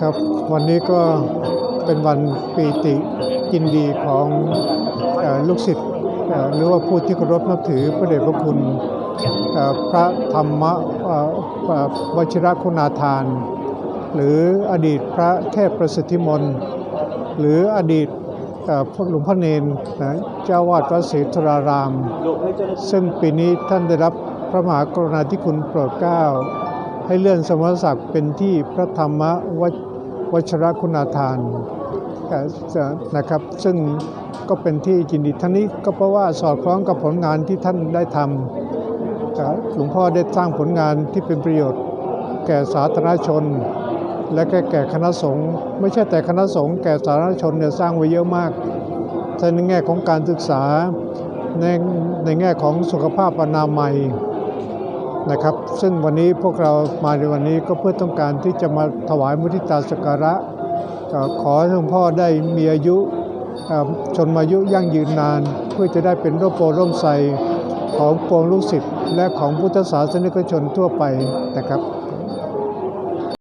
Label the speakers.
Speaker 1: ครับ วันนี้ก็เป็นวันปีติยินดีของอลูกศิษย์หรือว่าผู้ที่เคารพนับถือพระเดชพระคุณพระธรรมวชิรคุณาทาน หรืออดีตพระเทพประสิทธิมนหรืออดีตหลวงพ่อเนนเจ้าวาดวัดศรีธราราม ซึ่งปีนี้ท่านได้รับพระมหากรุณาธิคุณโปรดเกล้า ให้เลื่อนสมณศักดิ์เป็นที่พระธรรมวชวชรคุณาทานนะครับ ซึ่งก็เป็นที่ยินดีทั้งนี้ก็เพราะว่าสอดคล้องกับผลงานที่ท่านได้ทำหลวงพ่อได้สร้างผลงานที่เป็นประโยชน์ แก่สาธารณชน และแก่แก่คณะสงฆ์ไม่ใช่แต่คณะสงฆ์แก่สาธารณชนเนี่ยสร้างไว้เยอะมากในแง่ของการศึกษาในในแง่ของสุขภาพอนามัย นะครับ ซึ่งวันนี้พวกเรามาในวันนี้ก็เพื่อต้องการที่จะมาถวายมุทิตาสการะขอให้หลวงพ่อได้มีอายุชนมายุยั่งยืนนาน เพื่อจะได้เป็นร่มโพร่มใสของปวงลูกศิษย์และของพุทธศาสนิกชนทั่วไปนะครับ